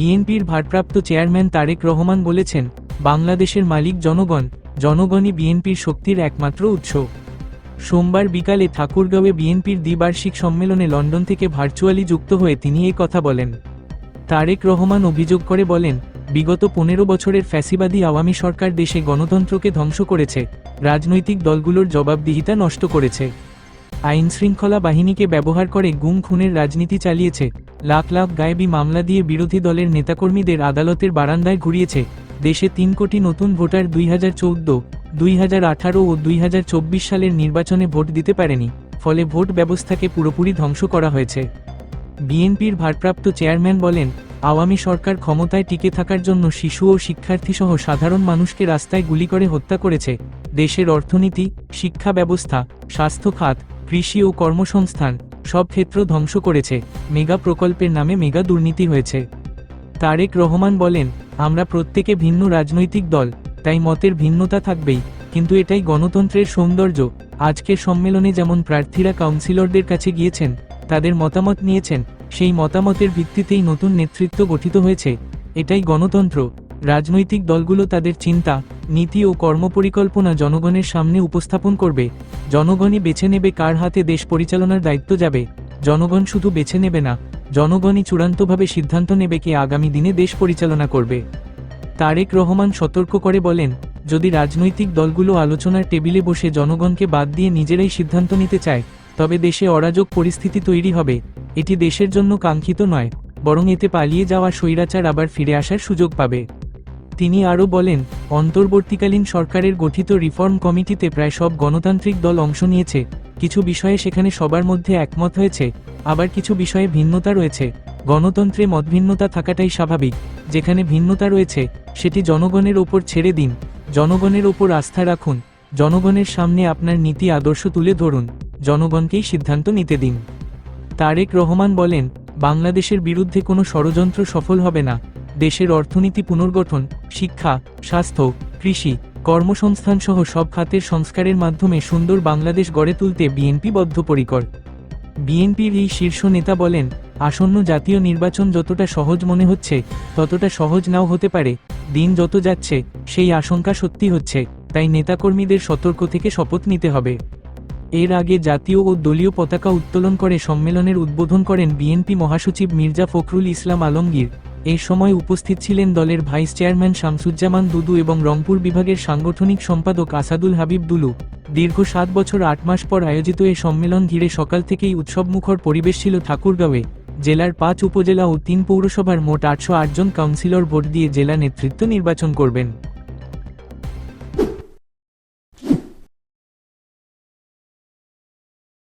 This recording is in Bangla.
বিএনপির ভারপ্রাপ্ত চেয়ারম্যান তারেক রহমান বলেছেন, বাংলাদেশের মালিক জনগণ, জনগণই বিএনপির শক্তির একমাত্র উৎস। সোমবার বিকালে ঠাকুরগাঁওয়ে বিএনপির দ্বিবার্ষিক সম্মেলনে লন্ডন থেকে ভার্চুয়ালি যুক্ত হয়ে তিনি এই কথা বলেন। তারেক রহমান অভিযোগ করে বলেন, বিগত পনেরো বছরের ফ্যাসিবাদী আওয়ামী সরকার দেশে গণতন্ত্রকে ধ্বংস করেছে, রাজনৈতিক দলগুলোর জবাবদিহিতা নষ্ট করেছে। আইন শৃঙ্খলা বাহিনীকে ব্যবহার করে গুম খুনের রাজনীতি চালিয়েছে। লাখ লাখ গায়েবী মামলা দিয়ে বিরোধী দলের নেতাকর্মীদের আদালতের বারান্দায় ঘুরিয়েছে। দেশে তিন কোটি নতুন ভোটার দুই হাজার চৌদ্দ, দুই হাজার আঠারো ও দুই হাজার চব্বিশ সালের নির্বাচনে ভোট দিতে পারেনি, ফলে ভোট ব্যবস্থাকে পুরোপুরি ধ্বংস করা হয়েছে। বিএনপির ভারপ্রাপ্ত চেয়ারম্যান বলেন, আওয়ামী সরকার ক্ষমতায় টিকে থাকার জন্য শিশু ও শিক্ষার্থীসহ সাধারণ মানুষকে রাস্তায় গুলি করে হত্যা করেছে। দেশের অর্থনীতি, শিক্ষা ব্যবস্থা, স্বাস্থ্য খাত কৃষি ও কর্মসংস্থান সব ক্ষেত্র ধ্বংস করেছে। মেগা প্রকল্পের নামে মেগা দুর্নীতি হয়েছে। তারেক রহমান বলেন, আমরা প্রত্যেকে ভিন্ন রাজনৈতিক দল, তাই মতের ভিন্নতা থাকবেই। কিন্তু এটাই গণতন্ত্রের সৌন্দর্য। আজকের সম্মেলনে যেমন প্রার্থীরা কাউন্সিলরদের কাছে গিয়েছেন, তাদের মতামত নিয়েছেন, সেই মতামতের ভিত্তিতেই নতুন নেতৃত্ব গঠিত হয়েছে। এটাই গণতন্ত্র। রাজনৈতিক দলগুলো তাদের চিন্তা, নীতি ও কর্মপরিকল্পনা জনগণের সামনে উপস্থাপন করবে। জনগণই বেছে নেবে কার হাতে দেশ পরিচালনার দায়িত্ব যাবে। জনগণ শুধু বেছে নেবে না, জনগণই চূড়ান্তভাবে সিদ্ধান্ত নেবে কে আগামী দিনে দেশ পরিচালনা করবে। তারেক রহমান সতর্ক করে বলেন, যদি রাজনৈতিক দলগুলো আলোচনার টেবিলে বসে জনগণকে বাদ দিয়ে নিজেরাই সিদ্ধান্ত নিতে চায়, তবে দেশে অরাজক পরিস্থিতি তৈরি হবে। এটি দেশের জন্য কাঙ্ক্ষিত নয়, বরং এতে পালিয়ে যাওয়া স্বৈরাচার আবার ফিরে আসার সুযোগ পাবে। তিনি আরও বলেন, অন্তর্বর্তীকালীন সরকারের গঠিত রিফর্ম কমিটিতে প্রায় সব গণতান্ত্রিক দল অংশ নিয়েছে। কিছু বিষয়ে সেখানে সবার মধ্যে একমত হয়েছে, আবার কিছু বিষয়ে ভিন্নতা রয়েছে। গণতন্ত্রে মতভিন্নতা থাকাটাই স্বাভাবিক। যেখানে ভিন্নতা রয়েছে, সেটি জনগণের ওপর ছেড়ে দিন। জনগণের ওপর আস্থা রাখুন। জনগণের সামনে আপনার নীতি আদর্শ তুলে ধরুন। জনগণকেই সিদ্ধান্ত নিতে দিন। তারেক রহমান বলেন, বাংলাদেশের বিরুদ্ধে কোনো ষড়যন্ত্র সফল হবে না। দেশের অর্থনীতি পুনর্গঠন, শিক্ষা, স্বাস্থ্য, কৃষি কর্মসংস্থান সহ সব খাতের সংস্কারের মাধ্যমে সুন্দর বাংলাদেশ গড়ে তুলতে বিএনপি বদ্ধপরিকর। বিএনপির এই শীর্ষ নেতা বলেন, আসন্ন জাতীয় নির্বাচন যতটা সহজ মনে হচ্ছে, ততটা সহজ নাও হতে পারে, দিন যত যাচ্ছে, সেই আশঙ্কা সত্যি হচ্ছে, তাই নেতাকর্মীদের সতর্ক থেকে শপথ নিতে হবে। এর আগে জাতীয় ও দলীয় পতাকা উত্তোলন করে সম্মেলনের উদ্বোধন করেন বিএনপি মহাসচিব মির্জা ফখরুল ইসলাম আলমগীর। এই সময় উপস্থিত ছিলেন দলের ভাইস চেয়ারম্যান শামসুজ্জামান দুদু এবং রংপুর বিভাগের সাংগঠনিক সম্পাদক আসাদুল হাবিব দুলু। দীর্ঘ সাত বছর আট মাস পর আয়োজিত এ সম্মেলন ঘিরে সকাল থেকেই উৎসবমুখর পরিবেশ ছিল ঠাকুরগাঁওয়ে। জেলার পাঁচ উপজেলা ও তিন পৌরসভার মোট আটশো জন কাউন্সিলর ভোট দিয়ে জেলা নেতৃত্ব নির্বাচন করবেন।